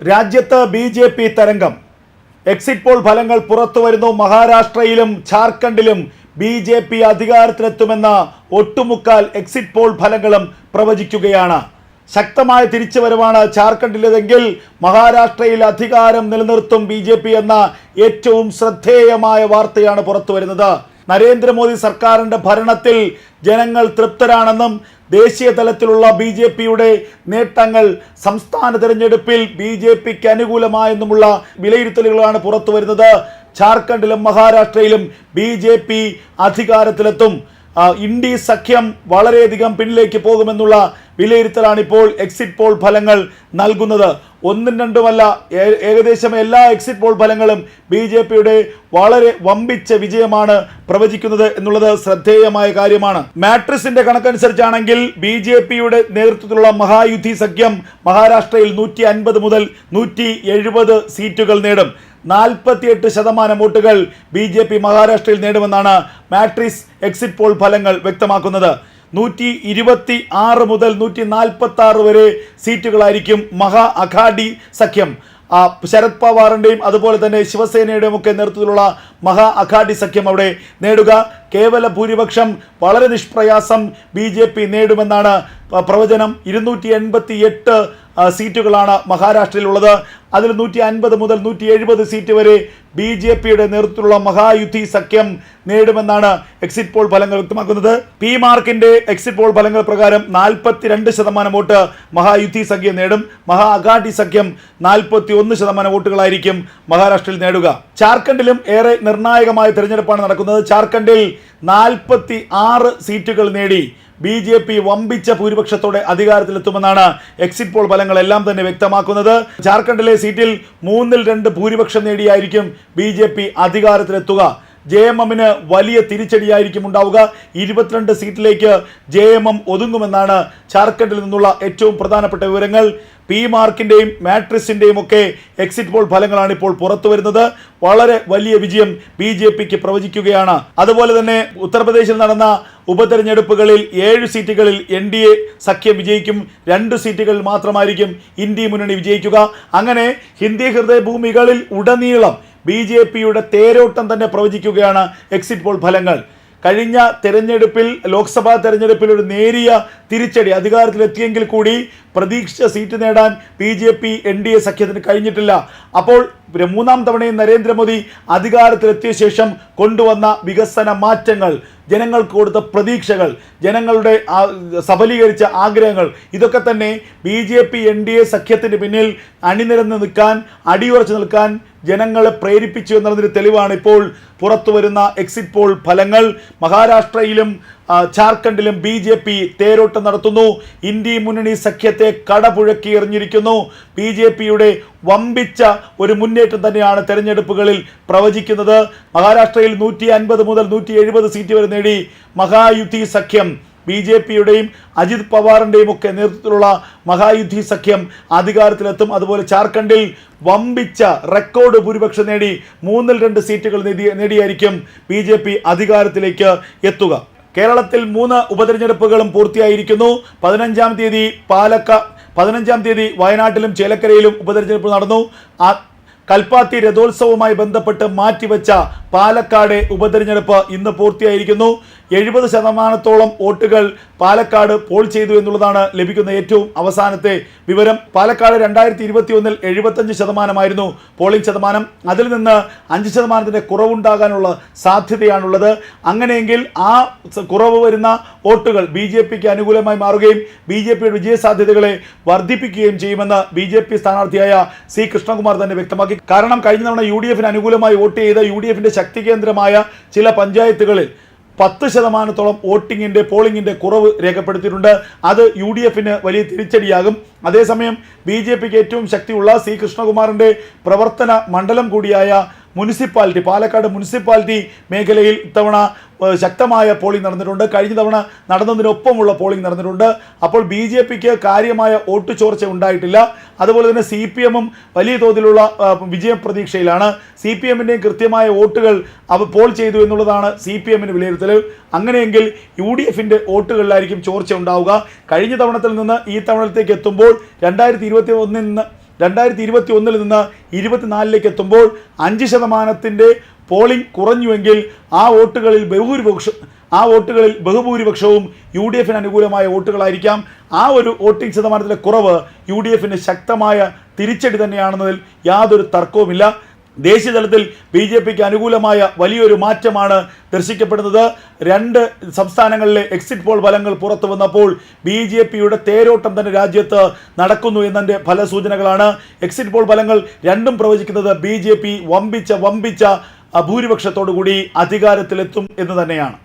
രാജ്യത്ത് B J P തരംഗം. Exit poll ഫലങ്ങൾ പുറത്തു വരുന്നു മഹാരാഷ്ട്രയിലും ഝാർഖണ്ഡിലും ബി ജെ പി അധികാരത്തിലെത്തുമെന്ന ഒട്ടുമുക്കാൽ എക്സിറ്റ് പോൾ ഫലങ്ങളും പ്രവചിക്കുകയാണ്. ശക്തമായ തിരിച്ചുവരവാണ് ഝാർഖണ്ഡിലേതെങ്കിൽ മഹാരാഷ്ട്രയിൽ അധികാരം നിലനിർത്തും ബി എന്ന ഏറ്റവും ശ്രദ്ധേയമായ വാർത്തയാണ് പുറത്തു വരുന്നത് നരേന്ദ്രമോദി സർക്കാരിന്റെ ഭരണത്തിൽ ജനങ്ങൾ തൃപ്തരാണെന്നും ദേശീയ തലത്തിലുള്ള ബി ജെ പിയുടെ നേട്ടങ്ങൾ സംസ്ഥാന തിരഞ്ഞെടുപ്പിൽ ബി ജെ പിക്ക് അനുകൂലമായെന്നുമുള്ള വിലയിരുത്തലുകളാണ് പുറത്തു വരുന്നത് ഝാർഖണ്ഡിലും മഹാരാഷ്ട്രയിലും ബി ജെ പി അധികാരത്തിലെത്തും. ഇന്ത്യ സഖ്യം വളരെയധികം പിന്നിലേക്ക് പോകുമെന്നുള്ള വിലയിരുത്തലാണ് ഇപ്പോൾ എക്സിറ്റ് പോൾ ഫലങ്ങൾ നൽകുന്നത്. ഒന്നും രണ്ടുമല്ല ഏകദേശം എല്ലാ എക്സിറ്റ് പോൾ ഫലങ്ങളും ബി ജെ പിയുടെ വളരെ വമ്പിച്ച വിജയമാണ് പ്രവചിക്കുന്നത് എന്നുള്ളത് ശ്രദ്ധേയമായ കാര്യമാണ്. മാട്രിക്സിന്റെ കണക്കനുസരിച്ചാണെങ്കിൽ ബി ജെ പിയുടെ നേതൃത്വത്തിലുള്ള മഹായുദ്ധി സഖ്യം മഹാരാഷ്ട്രയിൽ നൂറ്റി അൻപത് മുതൽ നൂറ്റി എഴുപത് സീറ്റുകൾ നേടും. നാൽപ്പത്തിയെട്ട് ശതമാനം വോട്ടുകൾ ബി ജെ പി മഹാരാഷ്ട്രയിൽ നേടുമെന്നാണ് മാട്രിക്സ് എക്സിറ്റ് പോൾ ഫലങ്ങൾ വ്യക്തമാക്കുന്നത്. നൂറ്റി ഇരുപത്തി ആറ് മുതൽ നൂറ്റി നാൽപ്പത്തി ആറ് വരെ സീറ്റുകളായിരിക്കും മഹാ അഘാഡി സഖ്യം. ശരത് പവാറിന്റെയും അതുപോലെ തന്നെ ശിവസേനയുടെയും ഒക്കെ നേതൃത്വത്തിലുള്ള മഹാ അഘാഡി സഖ്യം അവിടെ നേടുക. കേവല ഭൂരിപക്ഷം വളരെ നിഷ്പ്രയാസം ബി ജെ പി നേടുമെന്നാണ് പ്രവചനം. ഇരുന്നൂറ്റി എൺപത്തി എട്ട് സീറ്റുകളാണ് മഹാരാഷ്ട്രയിലുള്ളത്. അതിൽ നൂറ്റി അൻപത് മുതൽ നൂറ്റി എഴുപത് സീറ്റ് വരെ ബി ജെ പിയുടെ നേതൃത്വത്തിലുള്ള മഹായുദ്ധി സഖ്യം നേടുമെന്നാണ് എക്സിറ്റ് പോൾ ഫലങ്ങൾ വ്യക്തമാക്കുന്നത്. പി മാർക്കിന്റെ എക്സിറ്റ് പോൾ ഫലങ്ങൾ പ്രകാരം നാൽപ്പത്തിരണ്ട് ശതമാനം വോട്ട് മഹായുദ്ധി സഖ്യം നേടും. മഹാ അഗാഡി സഖ്യം നാൽപ്പത്തി ഒന്ന് ശതമാനം വോട്ടുകളായിരിക്കും മഹാരാഷ്ട്രയിൽ നേടുക. ജാർഖണ്ഡിലും ഏറെ നിർണായകമായ തെരഞ്ഞെടുപ്പാണ് നടക്കുന്നത്. ജാർഖണ്ഡിൽ നാൽപ്പത്തി ആറ് സീറ്റുകൾ നേടി ബി ജെ പി വമ്പിച്ച ഭൂരിപക്ഷത്തോടെ അധികാരത്തിലെത്തുമെന്നാണ് എക്സിറ്റ് പോൾ ഫലങ്ങളെല്ലാം തന്നെ വ്യക്തമാക്കുന്നത്. ജാർഖണ്ഡിലെ സീറ്റിൽ മൂന്നിൽ രണ്ട് ഭൂരിപക്ഷം നേടിയായിരിക്കും ബി ജെ പി അധികാരത്തിലെത്തുക. ജെ എം എമ്മിന് വലിയ തിരിച്ചടിയായിരിക്കും ഉണ്ടാവുക. ഇരുപത്തിരണ്ട് സീറ്റിലേക്ക് ജെ എം എം ഒതുങ്ങുമെന്നാണ് ജാർഖണ്ഡിൽ നിന്നുള്ള ഏറ്റവും പ്രധാനപ്പെട്ട വിവരങ്ങൾ. പി മാർക്കിന്റെയും മാട്രിക്സിന്റെയും ഒക്കെ എക്സിറ്റ് പോൾ ഫലങ്ങളാണ് ഇപ്പോൾ പുറത്തു വരുന്നത്. വളരെ വലിയ വിജയം ബി ജെ പിക്ക് പ്രവചിക്കുകയാണ്. അതുപോലെ തന്നെ ഉത്തർപ്രദേശിൽ നടന്ന ഉപതെരഞ്ഞെടുപ്പുകളിൽ ഏഴ് സീറ്റുകളിൽ എൻ ഡി എ സഖ്യം വിജയിക്കും. രണ്ട് സീറ്റുകളിൽ മാത്രമായിരിക്കും ഇന്ത്യ മുന്നണി വിജയിക്കുക. അങ്ങനെ ഹിന്ദി ഹൃദയഭൂമികളിൽ ഉടനീളം ബി ജെ പിയുടെ തേരോട്ടം തന്നെ പ്രവചിക്കുകയാണ് എക്സിറ്റ് പോൾ ഫലങ്ങൾ. കഴിഞ്ഞ തെരഞ്ഞെടുപ്പിൽ ലോക്സഭാ തെരഞ്ഞെടുപ്പിൽ ഒരു നേരിയ തിരിച്ചടി അധികാരത്തിലെത്തിയെങ്കിൽ കൂടി പ്രതീക്ഷിച്ച സീറ്റ് നേടാൻ B J P N D A സഖ്യത്തിന് കഴിഞ്ഞിട്ടില്ല. അപ്പോൾ മൂന്നാം തവണയും നരേന്ദ്രമോദി അധികാരത്തിലെത്തിയ ശേഷം കൊണ്ടുവന്ന വികസന മാറ്റങ്ങൾ ജനങ്ങൾക്ക് കൊടുത്ത പ്രതീക്ഷകൾ ജനങ്ങളുടെ സഫലീകരിച്ച ആഗ്രഹങ്ങൾ ഇതൊക്കെ തന്നെ B J P N D A സഖ്യത്തിന് പിന്നിൽ അണിനിരന്ന് നിൽക്കാൻ അടിയുറച്ചു നിൽക്കാൻ ജനങ്ങളെ പ്രേരിപ്പിച്ചു എന്നുള്ളതിന് തെളിവാണ് ഇപ്പോൾ പുറത്തു വരുന്ന എക്സിറ്റ് പോൾ ഫലങ്ങൾ. മഹാരാഷ്ട്രയിലും ജാർഖണ്ഡിലും ബി ജെ പി തേരോട്ടം നടത്തുന്നു. ഇന്ത്യ മുന്നണി സഖ്യത്തെ കടപുഴക്കി എറിഞ്ഞിരിക്കുന്നു. ബി ജെ പിയുടെ വമ്പിച്ച ഒരു മുന്നേറ്റം തന്നെയാണ് തെരഞ്ഞെടുപ്പുകളിൽ പ്രവചിക്കുന്നത്. മഹാരാഷ്ട്രയിൽ നൂറ്റി അൻപത് മുതൽ നൂറ്റി എഴുപത് സീറ്റ് വരെ നേടി മഹായുദ്ധി സഖ്യം. ബി ജെ പിയുടെയും അജിത് പവാറിന്റെയും ഒക്കെ നേതൃത്വത്തിലുള്ള മഹായുദ്ധി സഖ്യം അധികാരത്തിലെത്തും. അതുപോലെ ജാർഖണ്ഡിൽ വമ്പിച്ച റെക്കോർഡ് ഭൂരിപക്ഷം നേടി മൂന്നിൽ രണ്ട് സീറ്റുകൾ നേടി നേടിയായിരിക്കും ബി അധികാരത്തിലേക്ക് എത്തുക. കേരളത്തിൽ മൂന്ന് ഉപതെരഞ്ഞെടുപ്പുകളും പൂർത്തിയായിരിക്കുന്നു. പതിനഞ്ചാം തീയതി പാലക്ക പതിനഞ്ചാം തീയതി വയനാട്ടിലും ചേലക്കരയിലും ഉപതെരഞ്ഞെടുപ്പ് നടന്നു. കൽപ്പാത്തി രഥോത്സവവുമായി ബന്ധപ്പെട്ട് മാറ്റിവെച്ച പാലക്കാട് ഉപതെരഞ്ഞെടുപ്പ് ഇന്ന് പൂർത്തിയായിരിക്കുന്നു. എഴുപത് ശതമാനത്തോളം വോട്ടുകൾ പാലക്കാട് പോൾ ചെയ്തു എന്നുള്ളതാണ് ലഭിക്കുന്ന ഏറ്റവും അവസാനത്തെ വിവരം. പാലക്കാട് രണ്ടായിരത്തി ഇരുപത്തി ഒന്നിൽ എഴുപത്തഞ്ച് ശതമാനമായിരുന്നു പോളിംഗ് ശതമാനം. അതിൽ നിന്ന് അഞ്ച് ശതമാനത്തിന്റെ കുറവുണ്ടാകാനുള്ള സാധ്യതയാണുള്ളത്. അങ്ങനെയെങ്കിൽ ആ കുറവ് വരുന്ന വോട്ടുകൾ ബി ജെ പിക്ക് അനുകൂലമായി മാറുകയും ബി ജെ പിയുടെ വിജയ സാധ്യതകളെ വർദ്ധിപ്പിക്കുകയും ചെയ്യുമെന്ന് ബി ജെ പി സ്ഥാനാർത്ഥിയായ സി കൃഷ്ണകുമാർ തന്നെ വ്യക്തമാക്കി. കാരണം കഴിഞ്ഞ തവണ യു ഡി എഫിന് അനുകൂലമായി വോട്ട് ചെയ്ത യു ഡി എഫിന്റെ ശക്തി കേന്ദ്രമായ ചില പഞ്ചായത്തുകളിൽ പത്ത് ശതമാനത്തോളം വോട്ടിങ്ങിന്റെ പോളിങ്ങിന്റെ കുറവ് രേഖപ്പെടുത്തിയിട്ടുണ്ട്. അത് യു ഡി എഫിന് വലിയ തിരിച്ചടിയാകും. അതേസമയം ബി ജെ പിക്ക് ഏറ്റവും ശക്തിയുള്ള സി കൃഷ്ണകുമാറിന്റെ പ്രവർത്തന മണ്ഡലം കൂടിയായ മുനിസിപ്പാലിറ്റി പാലക്കാട് മുനിസിപ്പാലിറ്റി മേഖലയിൽ ഇത്തവണ ശക്തമായ പോളിംഗ് നടന്നിട്ടുണ്ട്. കഴിഞ്ഞ തവണ നടന്നതിനൊപ്പമുള്ള പോളിംഗ് നടന്നിട്ടുണ്ട്. അപ്പോൾ ബി ജെ പിക്ക് കാര്യമായ വോട്ട് ചോർച്ച ഉണ്ടായിട്ടില്ല. അതുപോലെ തന്നെ സി പി എമ്മും വലിയ തോതിലുള്ള വിജയം പ്രതീക്ഷയിലാണ്. സി പി എമ്മിന്റെയും കൃത്യമായ വോട്ടുകൾ അവ പോൾ ചെയ്തു എന്നുള്ളതാണ് സി പി എമ്മിന് വിലയിരുത്തൽ അങ്ങനെയെങ്കിൽ യു ഡി എഫിന്റെ വോട്ടുകളിലായിരിക്കും ചോർച്ച ഉണ്ടാവുക. കഴിഞ്ഞ തവണത്തിൽ നിന്ന് ഈ തവണത്തേക്ക് എത്തുമ്പോൾ രണ്ടായിരത്തി ഇരുപത്തി ഒന്നിൽ നിന്ന് രണ്ടായിരത്തി ഇരുപത്തി ഒന്നിൽ നിന്ന് ഇരുപത്തിനാലിലേക്ക് എത്തുമ്പോൾ അഞ്ച് ശതമാനത്തിന്റെ പോളിംഗ് കുറഞ്ഞുവെങ്കിൽ ആ വോട്ടുകളിൽ ബഹുഭൂരിപക്ഷം ആ വോട്ടുകളിൽ ബഹുഭൂരിപക്ഷവും യു ഡി എഫിന് അനുകൂലമായ വോട്ടുകളായിരിക്കാം. ആ ഒരു വോട്ടിംഗ് ശതമാനത്തിലെ കുറവ് യു ഡി എഫിന് ശക്തമായ തിരിച്ചടി തന്നെയാണെന്നതിൽ യാതൊരു തർക്കവുമില്ല. ദേശീയ തലത്തിൽ ബി ജെ പിക്ക് അനുകൂലമായ വലിയൊരു മാറ്റമാണ് ദർശിക്കപ്പെടുന്നത്. രണ്ട് സംസ്ഥാനങ്ങളിലെ എക്സിറ്റ് പോൾ ഫലങ്ങൾ പുറത്തു വന്നപ്പോൾ ബി ജെ പിയുടെ തേരോട്ടം തന്നെ രാജ്യത്ത് നടക്കുന്നു എന്നതിന്റെ ഫല സൂചനകളാണ് എക്സിറ്റ് പോൾ ഫലങ്ങൾ രണ്ടും പ്രവചിക്കുന്നത് ബി ജെ പി വമ്പിച്ച വമ്പിച്ച ഭൂരിപക്ഷത്തോടു കൂടി അധികാരത്തിലെത്തും എന്ന് തന്നെയാണ്.